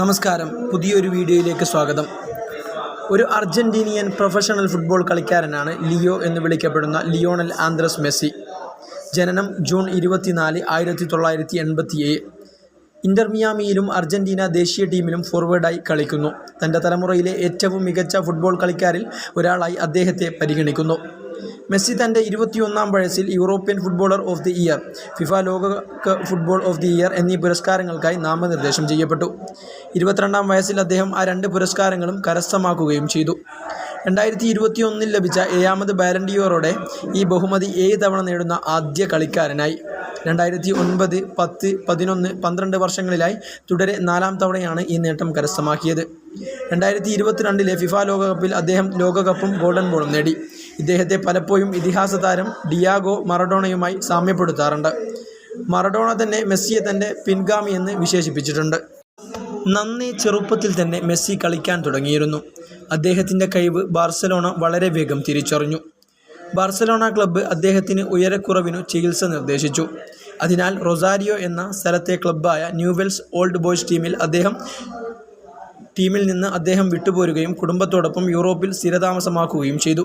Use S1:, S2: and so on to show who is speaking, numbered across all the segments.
S1: നമസ്കാരം പുതിയൊരു വീഡിയോയിലേക്ക് സ്വാഗതം ഒരു അർജൻറ്റീനിയൻ പ്രൊഫഷണൽ ഫുട്ബോൾ കളിക്കാരനാണ് ലിയോ എന്ന് വിളിക്കപ്പെടുന്ന ലിയോണൽ ആന്ദ്രസ് മെസ്സി ജനനം ജൂൺ ഇരുപത്തിനാല് ആയിരത്തി തൊള്ളായിരത്തി ഏഴ് ഇൻ്റർമിയാമിയിലും അർജൻറ്റീന ദേശീയ ടീമിലും ഫോർവേഡായി കളിക്കുന്നു തൻ്റെ തലമുറയിലെ ഏറ്റവും മികച്ച ഫുട്ബോൾ കളിക്കാരിൽ ഒരാളായി അദ്ദേഹത്തെ പരിഗണിക്കുന്നു മെസ്സി തൻ്റെ ഇരുപത്തിയൊന്നാം വയസ്സിൽ European footballer of the year FIFA ലോക ഫുട്ബോൾ ഓഫ് ദി ഇയർ എന്നീ പുരസ്കാരങ്ങൾക്കായി നാമനിർദ്ദേശം ചെയ്യപ്പെട്ടു ഇരുപത്തിരണ്ടാം വയസ്സിൽ അദ്ദേഹം ആ രണ്ട് പുരസ്കാരങ്ങളും കരസ്ഥമാക്കുകയും ചെയ്തു രണ്ടായിരത്തി ഇരുപത്തിയൊന്നിൽ ലഭിച്ച ഏഴാമത് ബാലൻഡിയോറോടെ ഈ ബഹുമതി ഏഴ് തവണ നേടുന്ന ആദ്യ കളിക്കാരനായി രണ്ടായിരത്തി ഒൻപത് പത്ത് പതിനൊന്ന് പന്ത്രണ്ട് വർഷങ്ങളിലായി തുടരെ നാലാം തവണയാണ് ഈ നേട്ടം കരസ്ഥമാക്കിയത് രണ്ടായിരത്തി ഇരുപത്തിരണ്ടിലെ ഫിഫ ലോകകപ്പിൽ അദ്ദേഹം ലോകകപ്പും ഗോൾഡൻ ബോളും നേടി ഇദ്ദേഹത്തെ പലപ്പോഴും ഇതിഹാസ താരം ഡിയാഗോ മറഡോണയുമായി സാമ്യപ്പെടുത്താറുണ്ട് മറഡോണ തന്നെ മെസ്സിയെ തൻ്റെ പിൻഗാമി എന്ന് വിശേഷിപ്പിച്ചിട്ടുണ്ട് നന്ദി ചെറുപ്പത്തിൽ തന്നെ മെസ്സി കളിക്കാൻ തുടങ്ങിയിരുന്നു അദ്ദേഹത്തിൻ്റെ കഴിവ് ബാർസലോണ വളരെ വേഗം തിരിച്ചറിഞ്ഞു ബാർസലോണ ക്ലബ്ബ് അദ്ദേഹത്തിന് ഉയരക്കുറവിനു ചികിത്സ നിർദ്ദേശിച്ചു അതിനാൽ റൊസാരിയോ എന്ന സ്ഥലത്തെ ക്ലബ്ബായ ന്യൂവെൽസ് ഓൾഡ് ബോയ്സ് ടീമിൽ അദ്ദേഹം ടീമിൽ നിന്ന് അദ്ദേഹം വിട്ടുപോരുകയും കുടുംബത്തോടൊപ്പം യൂറോപ്പിൽ സ്ഥിരതാമസമാക്കുകയും ചെയ്തു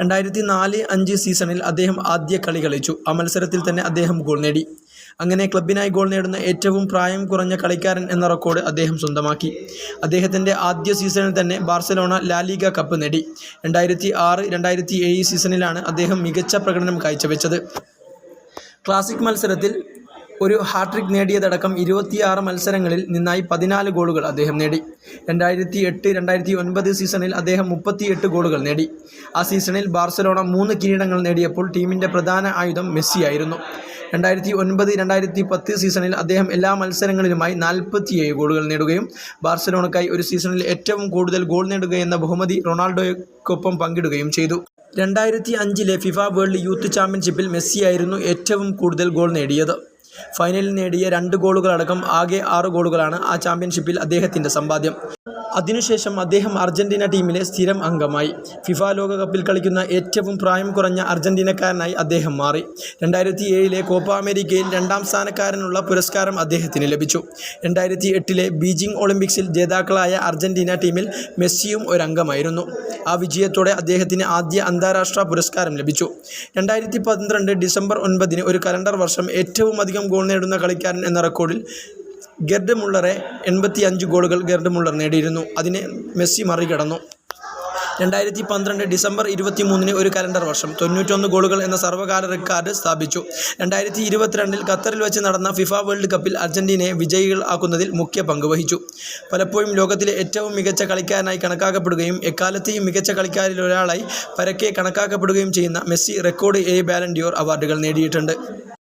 S1: രണ്ടായിരത്തി നാല് അഞ്ച് സീസണിൽ അദ്ദേഹം ആദ്യ കളി കളിച്ചു ആ മത്സരത്തിൽ തന്നെ അദ്ദേഹം ഗോൾ നേടി അങ്ങനെ ക്ലബിനായി ഗോൾ നേടുന്ന ഏറ്റവും പ്രായം കുറഞ്ഞ കളിക്കാരൻ എന്ന റെക്കോർഡ് അദ്ദേഹം സ്വന്തമാക്കി അദ്ദേഹത്തിൻ്റെ ആദ്യ സീസണിൽ തന്നെ ബാർസലോണ ലാലിഗ കപ്പ് നേടി രണ്ടായിരത്തി ആറ് രണ്ടായിരത്തി ഏഴ് സീസണിലാണ് അദ്ദേഹം മികച്ച പ്രകടനം കാഴ്ചവെച്ചത് ക്ലാസിക് മത്സരത്തിൽ ഒരു ഹാട്രിക് നേടിയതടക്കം ഇരുപത്തിയാറ് മത്സരങ്ങളിൽ നിന്നായി പതിനാല് ഗോളുകൾ അദ്ദേഹം നേടി രണ്ടായിരത്തി എട്ട് രണ്ടായിരത്തി ഒൻപത് സീസണിൽ അദ്ദേഹം മുപ്പത്തിയെട്ട് ഗോളുകൾ നേടി ആ സീസണിൽ ബാർസലോണ മൂന്ന് കിരീടങ്ങൾ നേടിയപ്പോൾ ടീമിൻ്റെ പ്രധാന ആയുധം മെസ്സിയായിരുന്നു രണ്ടായിരത്തി ഒൻപത് രണ്ടായിരത്തി പത്ത് സീസണിൽ അദ്ദേഹം എല്ലാ മത്സരങ്ങളിലുമായി നാൽപ്പത്തിയേഴ് ഗോളുകൾ നേടുകയും ബാർസലോണക്കായി ഒരു സീസണിൽ ഏറ്റവും കൂടുതൽ ഗോൾ നേടുക എന്ന ബഹുമതി റൊണാൾഡോയ്ക്കൊപ്പം പങ്കിടുകയും ചെയ്തു രണ്ടായിരത്തി അഞ്ചിലെ ഫിഫ വേൾഡ് യൂത്ത് ചാമ്പ്യൻഷിപ്പിൽ മെസ്സിയായിരുന്നു ഏറ്റവും കൂടുതൽ ഗോൾ നേടിയത് ഫൈനലിൽ നേടിയ രണ്ട് ഗോളുകളടക്കം ആകെ ആറ് ഗോളുകളാണ് ആ ചാമ്പ്യൻഷിപ്പിൽ അദ്ദേഹത്തിൻ്റെ സമ്പാദ്യം അതിനുശേഷം അദ്ദേഹം അർജന്റീന ടീമിലെ സ്ഥിരം അംഗമായി ഫിഫ ലോകകപ്പിൽ കളിക്കുന്ന ഏറ്റവും പ്രായം കുറഞ്ഞ അർജന്റീനക്കാരനായി അദ്ദേഹം മാറി രണ്ടായിരത്തി ഏഴിലെ കോപ്പ അമേരിക്കയിൽ രണ്ടാം സ്ഥാനക്കാരനുള്ള പുരസ്കാരം അദ്ദേഹത്തിന് ലഭിച്ചു രണ്ടായിരത്തി എട്ടിലെ ബീജിംഗ് ഒളിമ്പിക്സിൽ ജേതാക്കളായ അർജന്റീന ടീമിൽ മെസ്സിയും ഒരംഗമായിരുന്നു ആ വിജയത്തോടെ അദ്ദേഹത്തിന് ആദ്യ അന്താരാഷ്ട്ര പുരസ്കാരം ലഭിച്ചു രണ്ടായിരത്തി പന്ത്രണ്ട് ഡിസംബർ ഒൻപതിന് ഒരു കലണ്ടർ വർഷം ഏറ്റവും അധികം ഗോൾ നേടുന്ന കളിക്കാരൻ എന്ന റെക്കോർഡിൽ ഗെർഡ് മുള്ളറെ എൺപത്തി അഞ്ച് ഗോളുകൾ ഗെർഡ് മുള്ളർ നേടിയിരുന്നു അതിനെ മെസ്സി മറികടന്നു രണ്ടായിരത്തി പന്ത്രണ്ട് ഡിസംബർ മൂന്നിന് ഒരു കലണ്ടർ വർഷം തൊണ്ണൂറ്റൊന്ന് ഗോളുകൾ എന്ന സർവ്വകാല റെക്കോർഡ് സ്ഥാപിച്ചു രണ്ടായിരത്തി ഇരുപത്തിരണ്ടിൽ ഖത്തറിൽ വെച്ച് നടന്ന ഫിഫ വേൾഡ് കപ്പിൽ അർജന്റീനയെ വിജയികൾ ആക്കുന്നതിൽ മുഖ്യ പങ്ക് വഹിച്ചു പലപ്പോഴും ലോകത്തിലെ ഏറ്റവും മികച്ച കളിക്കാരനായി കണക്കാക്കപ്പെടുകയും എക്കാലത്തെയും മികച്ച കളിക്കാരിൽ ഒരാളായി പരക്കെ കണക്കാക്കപ്പെടുകയും ചെയ്യുന്ന മെസ്സി റെക്കോർഡ് എ ബാലൻഡിയോർ അവാർഡുകൾ നേടിയിട്ടുണ്ട്